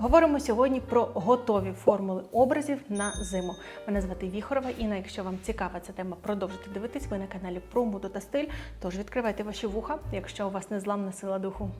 Говоримо сьогодні про готові формули образів на зиму. Мене звати Віхорова Інна. Якщо вам цікава ця тема, продовжуйте дивитись. Ви на каналі про моду та стиль. Тож відкривайте ваші вуха, якщо у вас незламна сила духу.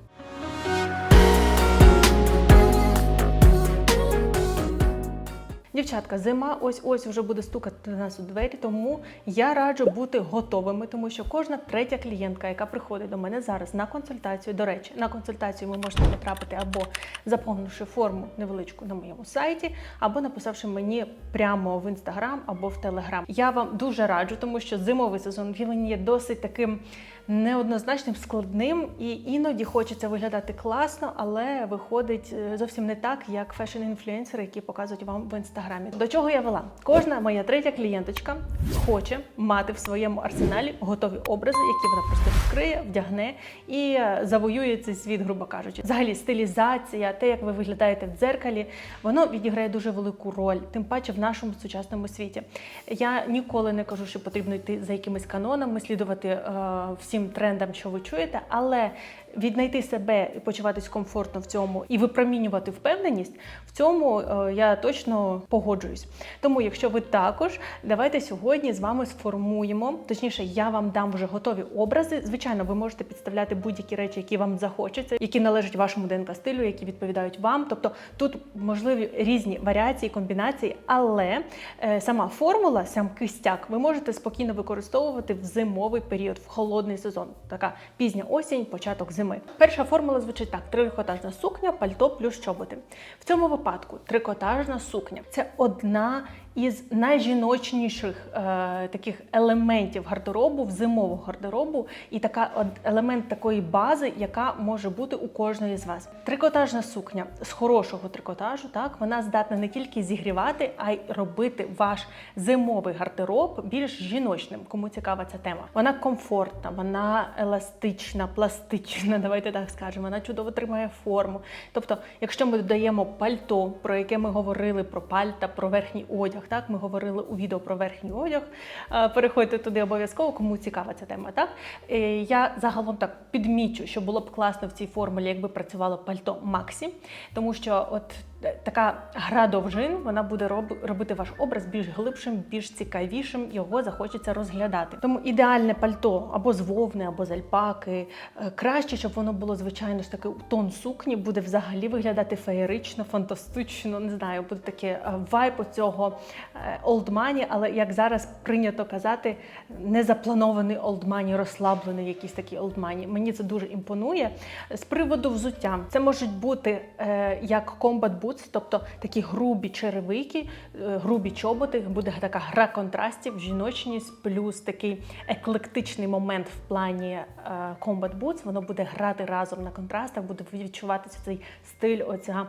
Дівчатка, зима ось ось вже буде стукати до нас у двері, тому я раджу бути готовими, тому що кожна третя клієнтка, яка приходить до мене зараз на консультацію, до речі, на консультацію ви можете потрапити або заповнивши форму невеличку на моєму сайті, або написавши мені прямо в інстаграм або в телеграм. Я вам дуже раджу, тому що зимовий сезон він є досить таким неоднозначним, складним, і іноді хочеться виглядати класно, але виходить е, зовсім не так, як фешн-інфлюенсери, які показують вам в інстаграмі. До чого я вела? Кожна моя третя клієнточка хоче мати в своєму арсеналі готові образи, які вона просто відкриє, вдягне і е, завоює цей світ, грубо кажучи. Взагалі, стилізація, те, як ви виглядаєте в дзеркалі, воно відіграє дуже велику роль, тим паче в нашому сучасному світі. Я ніколи не кажу, що потрібно йти за якимись канонами, слідувати е, всім трендам, що ви чуєте, але віднайти себе і почуватись комфортно в цьому і випромінювати впевненість, в цьому е, я точно погоджуюсь. Тому, якщо ви також, давайте сьогодні з вами сформуємо, точніше, я вам дам вже готові образи. Звичайно, ви можете підставляти будь-які речі, які вам захочеться, які належать вашому ДНК стилю, які відповідають вам. Тобто тут можливі різні варіації, комбінації, але е, сама формула, сам кистяк, ви можете спокійно використовувати в зимовий період, в холодний сезон. Така пізня осінь, початок зими. Перша формула звучить так: трикотажна сукня, пальто плюс чоботи. В цьому випадку трикотажна сукня. Це одна із найжіночніших е, таких елементів гардеробу, в зимового гардеробу, і така от елемент такої бази, яка може бути у кожної з вас. Трикотажна сукня з хорошого трикотажу, так вона здатна не тільки зігрівати, а й робити ваш зимовий гардероб більш жіночним. Кому цікава ця тема? Вона комфортна, вона еластична, пластична. Давайте так скажемо. Вона чудово тримає форму. Тобто, якщо ми додаємо пальто, про яке ми говорили про пальта, про верхній одяг, так ми говорили у відео про верхній одяг. Е, Переходьте туди обов'язково, кому цікава ця тема. Так Е, я загалом так підмічу, що було б класно в цій формулі, якби працювало пальто Максі, тому що от така гра довжин вона буде роб- робити ваш образ більш глибшим, більш цікавішим. Його захочеться розглядати. Тому ідеальне пальто або з вовни, або з альпаки. Е, Краще, щоб воно було звичайно ж таки у тон сукні, буде взагалі виглядати феєрично, фантастично. Не знаю, буде таке е, вайб оцього олдмані, але як зараз прийнято казати, не запланований олдмані, розслаблений якийсь такий олдмані. Мені це дуже імпонує. З приводу взуття, це можуть бути е, як combat boots, тобто такі грубі черевики, е, грубі чоботи. Буде така гра контрастів, жіночність, плюс такий еклектичний момент в плані е, combat boots. Воно буде грати разом на контрастах, буде відчуватися цей стиль, оця.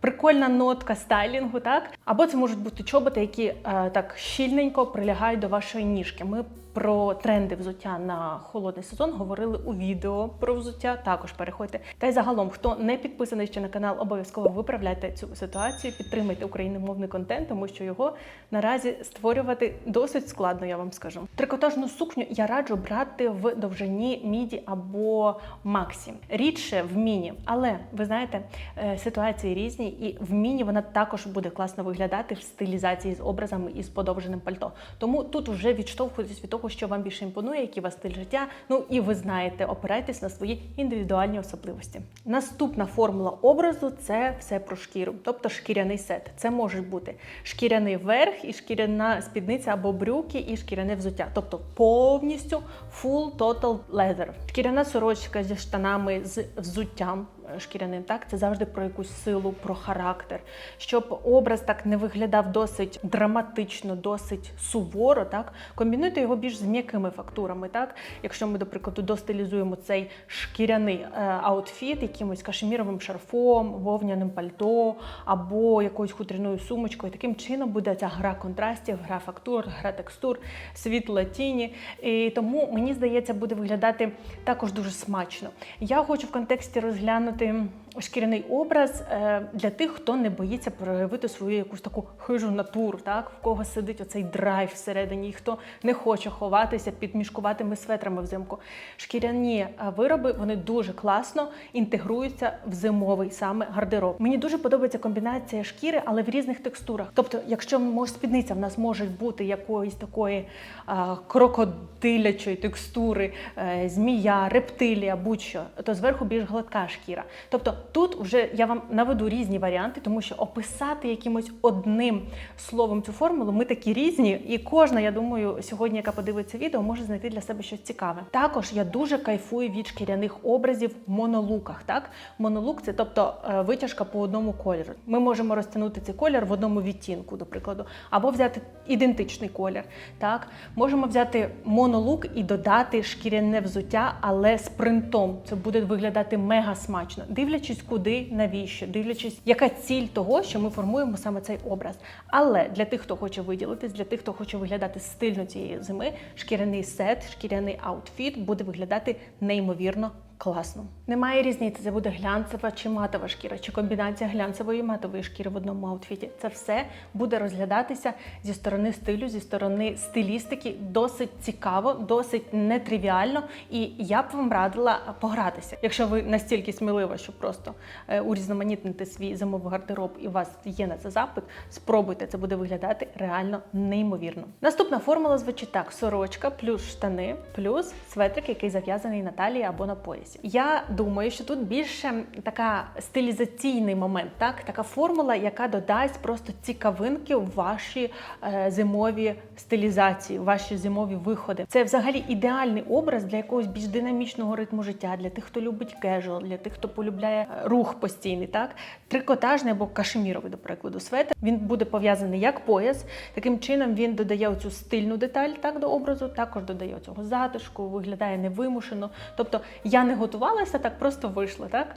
Прикольна нотка стайлінгу, так? Або це можуть бути чоботи, які е, так щільненько прилягають до вашої ніжки. Ми про тренди взуття на холодний сезон говорили у відео про взуття. Також переходьте. Та й загалом, хто не підписаний ще на канал, обов'язково виправляйте цю ситуацію, підтримайте україномовний контент, тому що його наразі створювати досить складно, я вам скажу. Трикотажну сукню я раджу брати в довжині міді або максі. Рідше в міні, але ви знаєте, е, ситуації різні, і в міні вона також буде класно виглядати в стилізації з образами і з подовженим пальто. Тому тут вже відштовхуйтесь від того, що вам більше імпонує, який у вас стиль життя. Ну і ви знаєте, опирайтесь на свої індивідуальні особливості. Наступна формула образу це все про шкіру, тобто шкіряний сет. Це може бути шкіряний верх і шкіряна спідниця або брюки, і шкіряне взуття, тобто повністю full total leather. Шкіряна сорочка зі штанами з взуттям шкіряним, так це завжди про якусь силу, про характер, щоб образ так не виглядав досить драматично, досить суворо. Так комбінуйте його більш з м'якими фактурами. Так, якщо ми, до прикладу, достилізуємо цей шкіряний е, аутфіт якимось кашеміровим шарфом, вовняним пальто або якоюсь хутряною сумочкою, таким чином буде ця гра контрастів, гра фактур, гра текстур, світло тіні. І тому мені здається, буде виглядати також дуже смачно. Я хочу в контексті розглянути отримати шкіряний образ е, для тих, хто не боїться проявити свою якусь таку хижу натуру, так в кого сидить оцей драйв всередині, і хто не хоче ховатися під мішкуватими светрами взимку. Шкіряні е, вироби вони дуже класно інтегруються в зимовий саме гардероб. Мені дуже подобається комбінація шкіри, але в різних текстурах. Тобто, якщо спідниця в нас може бути якоїсь такої а, крокодилячої текстури, е, змія, рептилія, будь-що, то зверху більш гладка шкіра. Тобто тут вже я вам наведу різні варіанти, тому що описати якимось одним словом цю формулу ми такі різні, і кожна, я думаю, сьогодні, яка подивиться відео, може знайти для себе щось цікаве. Також я дуже кайфую від шкіряних образів в монолуках. Так, монолук це тобто е, витяжка по одному кольору. Ми можемо розтягнути цей колір в одному відтінку, до прикладу, або взяти ідентичний колір. Так, можемо взяти монолук і додати шкіряне взуття, але з принтом. Це буде виглядати мега смачно, дивлячись, куди, навіщо, дивлячись, яка ціль того, що ми формуємо саме цей образ. Але для тих, хто хоче виділитись, для тих, хто хоче виглядати стильно цієї зими, шкіряний сет, шкіряний аутфіт буде виглядати неймовірно. Класно. Немає різниці, це буде глянцева чи матова шкіра, чи комбінація глянцевої і матової шкіри в одному аутфіті. Це все буде розглядатися зі сторони стилю, зі сторони стилістики, досить цікаво, досить нетривіально. І я б вам радила погратися. Якщо ви настільки смілива, що просто е, урізноманітнити свій зимовий гардероб і у вас є на це запит, спробуйте, це буде виглядати реально неймовірно. Наступна формула звучить так: сорочка плюс штани, плюс светрик, який зав'язаний на талії або на поясі. Я думаю, що тут більше така стилізаційний момент, так така формула, яка додасть просто цікавинки в ваші е, зимові стилізації, в ваші зимові виходи. Це взагалі ідеальний образ для якогось більш динамічного ритму життя, для тих, хто любить кежуал, для тих, хто полюбляє е, рух постійний, так трикотажний або кашеміровий, до прикладу, светр. Він буде пов'язаний як пояс. Таким чином він додає оцю стильну деталь так до образу, також додає цього затишку, виглядає невимушено. Тобто я не готувалася, так просто вийшло. Так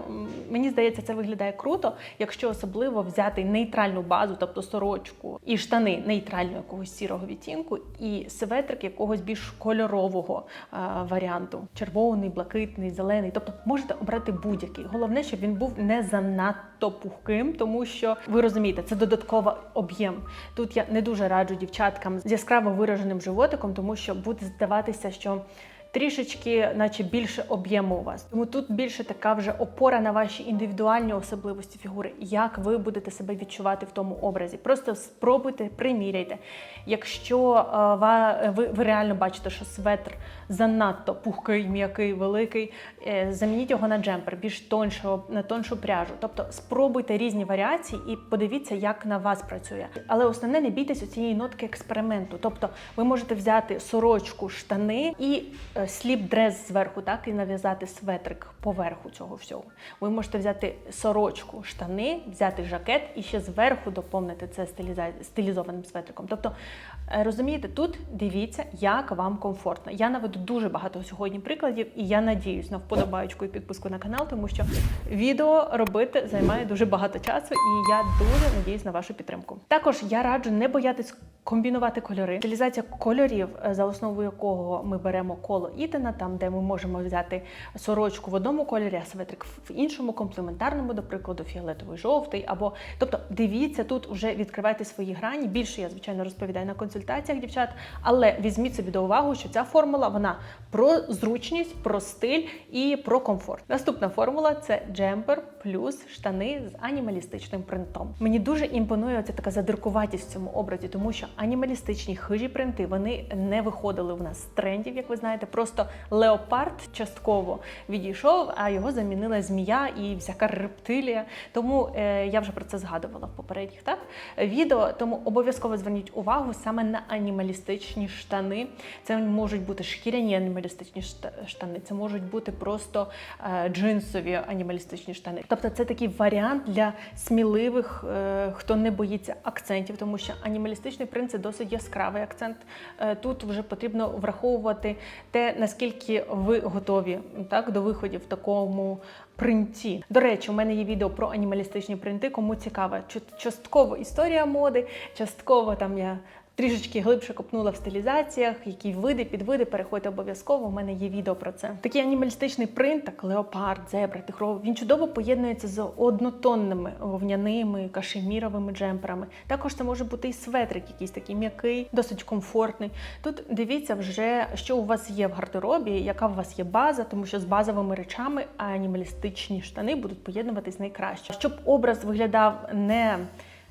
мені здається, це виглядає круто, якщо особливо взяти нейтральну базу, тобто сорочку і штани нейтрального якогось сірого відтінку, і светрик якогось більш кольорового е, варіанту: червоний, блакитний, зелений. Тобто можете обрати будь-який. Головне, щоб він був не занадто пухким, тому що ви розумієте, це додатковий об'єм. Тут я не дуже раджу дівчаткам з яскраво вираженим животиком, тому що буде здаватися, що трішечки, наче більше об'єму у вас. Тому тут більше така вже опора на ваші індивідуальні особливості фігури, як ви будете себе відчувати в тому образі. Просто спробуйте, приміряйте. Якщо е, ви, ви реально бачите, що светр занадто пухкий, м'який, великий, е, замініть його на джемпер, більш тоншого, на тоншу пряжу. Тобто спробуйте різні варіації і подивіться, як на вас працює. Але основне не бійтесь цієї нотки експерименту. Тобто ви можете взяти сорочку, штани і е, сліп-дрес зверху, так і нав'язати светрик поверху цього всього. Ви можете взяти сорочку, штани, взяти жакет і ще зверху доповнити це стилізованим светриком. Тобто, е, розумієте, тут дивіться, як вам комфортно. Я наведу дуже багато сьогодні прикладів, і я надіюсь на вподобаючку і підписку на канал, тому що відео робити займає дуже багато часу, і я дуже надіюсь на вашу підтримку. Також я раджу не боятись комбінувати кольори. Стилізація кольорів, е, за основу якого ми беремо коло Ітана, там де ми можемо взяти сорочку в одному кольорі, а светрик в іншому, комплементарному, до прикладу, фіолетовий жовтий. Або тобто дивіться тут, вже відкривайте свої грані. Більше я звичайно розповідаю на консультаціях дівчат, але візьміть собі до уваги, що ця формула вона про зручність, про стиль і про комфорт. Наступна формула це джемпер плюс штани з анімалістичним принтом. Мені дуже імпонує оця така задиркуватість в цьому образі, тому що анімалістичні хижі принти вони не виходили в нас з трендів, як ви знаєте. Просто леопард частково відійшов, а його замінила змія і всяка рептилія. Тому е, я вже про це згадувала в попередніх так відео. Тому обов'язково зверніть увагу саме на анімалістичні штани. Це можуть бути шкіряні анімалістичні штани, це можуть бути просто е, джинсові анімалістичні штани. Тобто це такий варіант для сміливих, е, хто не боїться акцентів, тому що анімалістичний принт це досить яскравий акцент. Е, Тут вже потрібно враховувати те, наскільки ви готові так, до виходів в такому принті. До речі, у мене є відео про анімалістичні принти. Кому цікава, частково історія моди, частково там я трішечки глибше копнула в стилізаціях, які види, підвиди, переходьте обов'язково. У мене є відео про це. Такий анімалістичний принт, так леопард, зебра, тигров, він чудово поєднується з однотонними вовняними кашеміровими джемперами. Також це може бути і светрик, якийсь такий м'який, досить комфортний. Тут дивіться вже, що у вас є в гардеробі, яка у вас є база, тому що з базовими речами анімалістичні штани будуть поєднуватись найкраще. Щоб образ виглядав не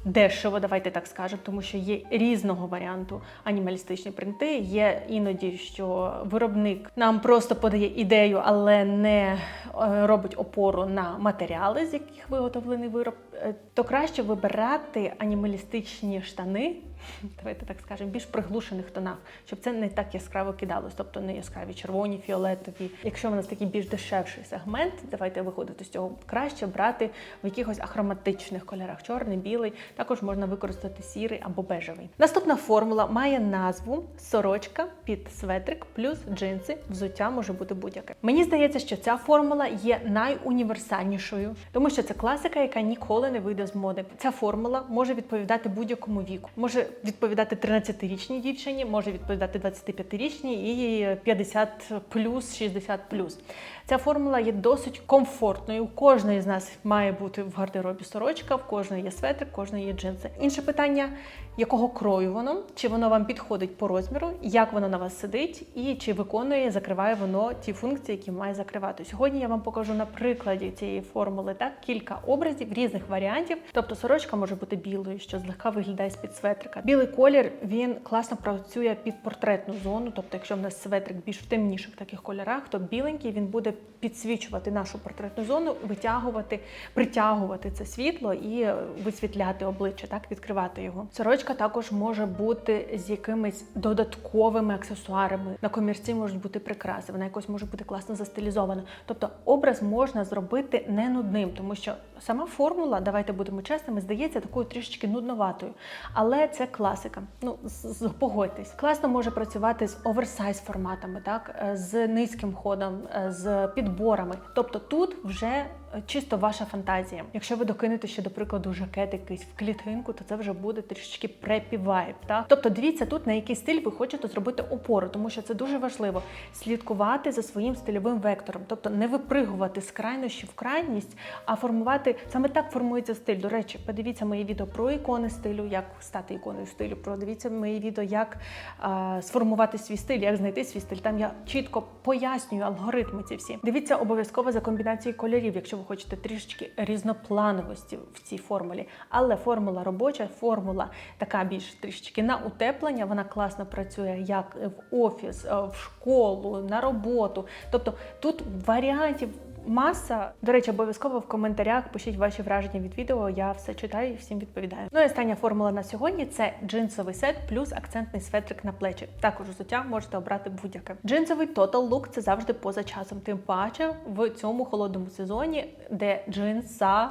Дешево, давайте так скажемо, тому що є різного варіанту анімалістичні принти. Є іноді, що виробник нам просто подає ідею, але не е, робить опору на матеріали, з яких виготовлений вироб. Е, То краще вибирати анімалістичні штани. Давайте так скажемо, більш приглушених тонах, щоб це не так яскраво кидалось, тобто не яскраві червоні, фіолетові. Якщо в нас такий більш дешевший сегмент, давайте виходити з цього краще брати в якихось ахроматичних кольорах: чорний, білий. Також можна використати сірий або бежевий. Наступна формула має назву сорочка під светрик плюс джинси. Взуття може бути будь-яке. Мені здається, що ця формула є найуніверсальнішою, тому що це класика, яка ніколи не вийде з моди. Ця формула може відповідати будь-якому віку. Може відповідати 13-річній дівчині, може відповідати 25-річній і 50 плюс, 60 плюс. Ця формула є досить комфортною. У кожної з нас має бути в гардеробі сорочка, в кожної є светрик, в кожної є джинси. Інше питання, якого крою воно, чи воно вам підходить по розміру, як воно на вас сидить, і чи виконує, закриває воно ті функції, які має закривати. Сьогодні я вам покажу на прикладі цієї формули так кілька образів різних варіантів. Тобто сорочка може бути білою, що злегка виглядає з під светрика. Білий колір він класно працює під портретну зону. Тобто, якщо в нас светрик більш в темніших таких кольорах, то біленький він буде підсвічувати нашу портретну зону, витягувати, притягувати це світло і висвітляти обличчя, так відкривати його. Сорочка також може бути з якимись додатковими аксесуарами. На комірці можуть бути прикраси, вона якось може бути класно застилізована. Тобто образ можна зробити не нудним, тому що сама формула, давайте будемо чесними, здається такою трішечки нудноватою. Але це класика. Ну погодьтесь, класно може працювати з оверсайз форматами, так е, з низьким ходом, е, з підборами. Тобто тут вже е, чисто ваша фантазія. Якщо ви докинете ще, до прикладу, жакет якийсь в клітинку, то це вже буде трішечки препі вайб. Так? Тобто дивіться тут, на який стиль ви хочете зробити опору, тому що це дуже важливо слідкувати за своїм стильовим вектором, тобто не випригувати з крайнощі в крайність, а формувати саме так формується стиль. До речі, подивіться моє відео про ікони стилю, як стати іконою стилю. Продивіться моє відео, як а, сформувати свій стиль, як знайти свій стиль. Там я чітко пояснюю алгоритми ці всі. Дивіться обов'язково за комбінацією кольорів, якщо ви хочете трішечки різноплановості в цій формулі. Але формула робоча, формула така більш трішечки на утеплення. Вона класно працює як в офіс, е, в школу, на роботу. Тобто тут варіантів. Маса, до речі, обов'язково в коментарях пишіть ваші враження від відео. Я все читаю і всім відповідаю. Ну і остання формула на сьогодні це джинсовий сет плюс акцентний светрик на плечі. Також взуття можете обрати будь-яке. Джинсовий total look – це завжди поза часом. Тим паче в цьому холодному сезоні, де джинса,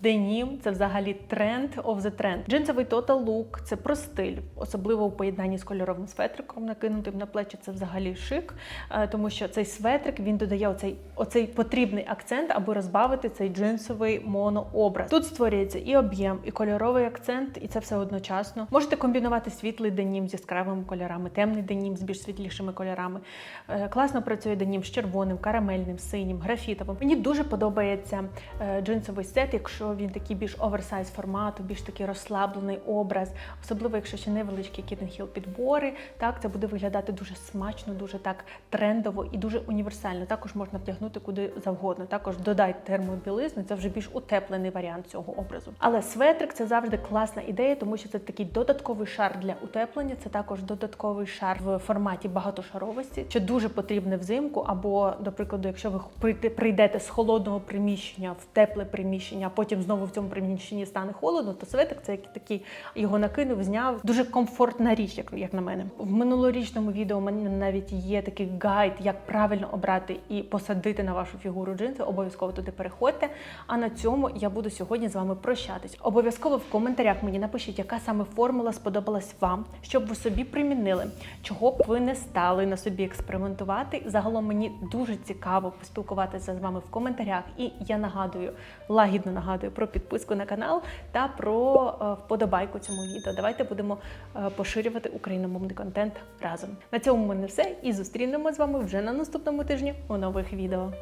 денім це взагалі тренд of the trend. Джинсовий total look – це про стиль, особливо у поєднанні з кольоровим светриком, накинутим на плечі. Це взагалі шик, е, тому що цей светрик він додає оцей, оцей потрібний акцент, аби розбавити цей джинсовий монообраз. Тут створюється і об'єм, і кольоровий акцент, і це все одночасно. Можете комбінувати світлий денім з яскравими кольорами, темний денім з більш світлішими кольорами. Е, Класно працює денім з червоним, карамельним, синім, графітовим. Мені дуже подобається е, джинсовий сет, якщо він такий більш оверсайз формату, більш такий розслаблений образ, особливо якщо ще невеличкі кітенхіл підбори. Так, це буде виглядати дуже смачно, дуже так трендово і дуже універсально. Також можна вдягнути куди завгодно. Також додайте термобілизну, це вже більш утеплений варіант цього образу. Але светрик це завжди класна ідея, тому що це такий додатковий шар для утеплення. Це також додатковий шар в форматі багатошаровості, що дуже потрібне взимку. Або, до прикладу, якщо ви прийдете з холодного приміщення в тепле приміщення, а потім знову в цьому приміщенні стане холодно, то светрик це як такий його накинув, зняв. Дуже комфортна річ, як, як на мене. В минулорічному відео у мене навіть є такий гайд, як правильно обрати і посадити на вашу фігуру джинси, обов'язково туди переходьте. А на цьому я буду сьогодні з вами прощатись. Обов'язково в коментарях мені напишіть, яка саме формула сподобалась вам, щоб ви собі примінили, чого б ви не стали на собі експериментувати. Загалом мені дуже цікаво поспілкуватися з вами в коментарях. І я нагадую, лагідно нагадую про підписку на канал та про е, вподобайку цьому відео. Давайте будемо е, поширювати україномовний контент разом. На цьому в мене все і зустрінемо з вами вже на наступному тижні у нових відео.